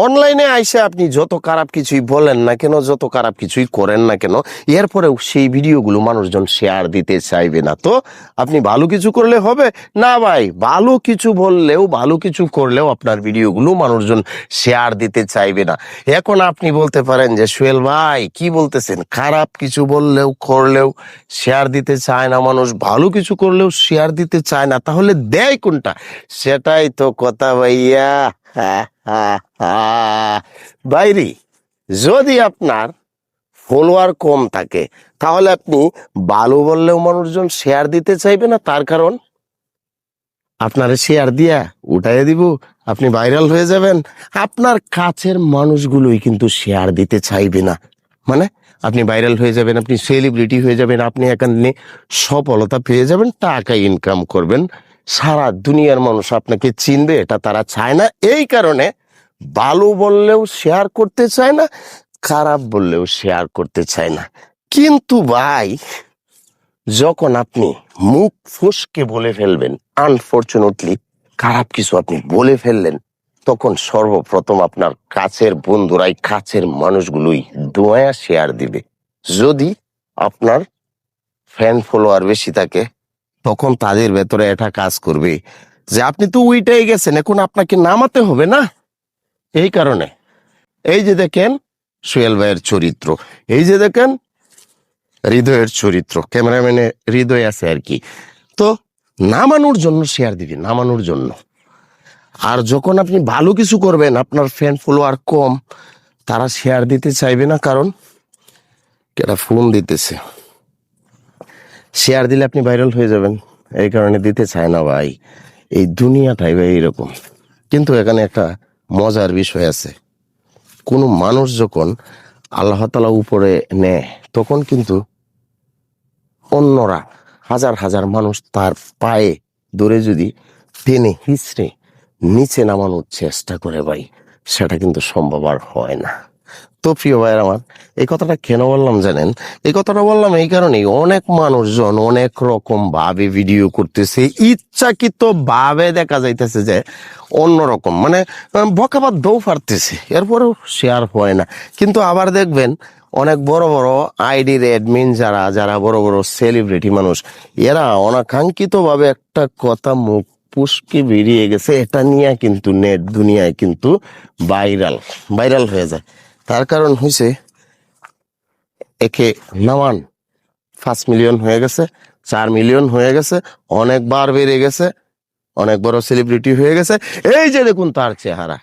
অনলাইনে আইসে আপনি যত খারাপ কিছুই বলেন না কেন, যত খারাপ কিছুই করেন না কেন, এরপরেও সেই ভিডিওগুলো মানুষজন শেয়ার দিতে চাইবে না। তো আপনি ভালো কিছু করলে হবে? না ভাই, ভালো কিছু বললেও, ভালো কিছু করলেও আপনার ভিডিওগুলো মানুষজন শেয়ার দিতে চাইবে না। এখন আপনি বলতে পারেন যে, সোহেল ভাই, কি বলতেছেন? খারাপ কিছু বললেও, করলেও শেয়ার দিতে চায় না মানুষ, ভালো কিছু করলেও শেয়ার দিতে চায় না, তাহলে দেয় কোনটা? সেটাই তো কথা ভাইয়া। বাইরি, যদি আপনার ফলোয়ার কম থাকে, তাহলে আপনি ভালো বললেও মানুষজন শেয়ার দিতে চাইবে না, তার কারণ আপনারে শেয়ার দিয়া উঠাইয়া দিব, আপনি ভাইরাল হয়ে যাবেন। আপনার কাছের মানুষগুলোই কিন্তু শেয়ার দিতে চাইবে না। মানে আপনি ভাইরাল হয়ে যাবেন, আপনি সেলিব্রিটি হয়ে যাবেন, আপনি এখানে সফলতা পেয়ে যাবেন, টাকা ইনকাম করবেন। সারা দুনিয়ার মানুষ আপনাকে চিনবে, এটা তারা চায় না। এই কারণে ভালো বললেও শেয়ার করতে চায় না, খারাপ বললেও শেয়ার করতে চায় না। কিন্তু ভাই, যখন আপনি মুখ ফুসকে বলে ফেলবেন আনফর্চুনেটলি খারাপ কিছু আপনি বলে ফেললেন, তখন সর্বপ্রথম আপনার কাছের বন্ধুরাই কাছের মানুষগুলোই দোয়া শেয়ার দিবে। যদি আপনার ফ্যান ফলোয়ার বেশি থাকে, তখন তাদের ভেতরে এটা কাজ করবে যে, আপনি তো উইটাই গেছেন, এখন আপনাকে নামাতে হবে না? এই কারণে। এই যে দেখেন সোহেল ভাইয়ের চরিত্র, এই যে দেখেন হৃদয়ের চরিত্র, ক্যামেরাম্যানে হৃদয় আছে আর কি। তো নামানোর জন্য শেয়ার দিবি, নামানোর জন্য। আর যখন আপনি ভালো কিছু করবেন, আপনার ফ্যান ফলোয়ার কম, তারা শেয়ার দিতে চাইবে না, কারণ কেটা ফোন দিতেছে। শেয়ার দিলে আপনি ভাইরাল হয়ে যাবেন, এই কারণে দিতে চায় না ভাই। এই দুনিয়াটাই ভাই এরকম। কিন্তু এখানে একটা মজার বিষয় আছে। কোনো মানুষ যখন আল্লাহ তালা উপরে নেয়, তখন কিন্তু অন্যরা হাজার হাজার মানুষ তার পায়ে ধরে যদি টেনে হিসড়ে নিচে নামানোর চেষ্টা করে ভাই, সেটা কিন্তু সম্ভব আর হয় না। তো প্রিয় ভাইয়ের আমার, এই কথাটা কেন বললাম জানেন? এই কথাটা বললাম এই কারণেই অনেক মানুষজন অনেক রকম ভাবে ভিডিও করতেছে ইচ্ছাকৃত ভাবে দেখা যাইতেছে যে অন্যরকম মানে বকাবাদ দৌ পারতেছে এরপরেও শেয়ার হয় না। কিন্তু আবার দেখবেন অনেক বড় বড় আইডির অ্যাডমিন যারা যারা বড় বড় সেলিব্রিটি মানুষ, এরা অনাকাঙ্ক্ষিত ভাবে একটা কথা মুখ পুষ্কে বেরিয়ে গেছে, এটা নিয়ে কিন্তু নেট দুনিয়ায় কিন্তু ভাইরাল ভাইরাল হয়ে যায়। তার কারণ হয়েছে একে নামান পাঁচ মিলিয়ন হয়ে গেছে, চার মিলিয়ন হয়ে গেছে, অনেকবার বেড়ে গেছে, অনেক বড় সেলিব্রিটি হয়ে গেছে। এই যে দেখুন তার চেহারা।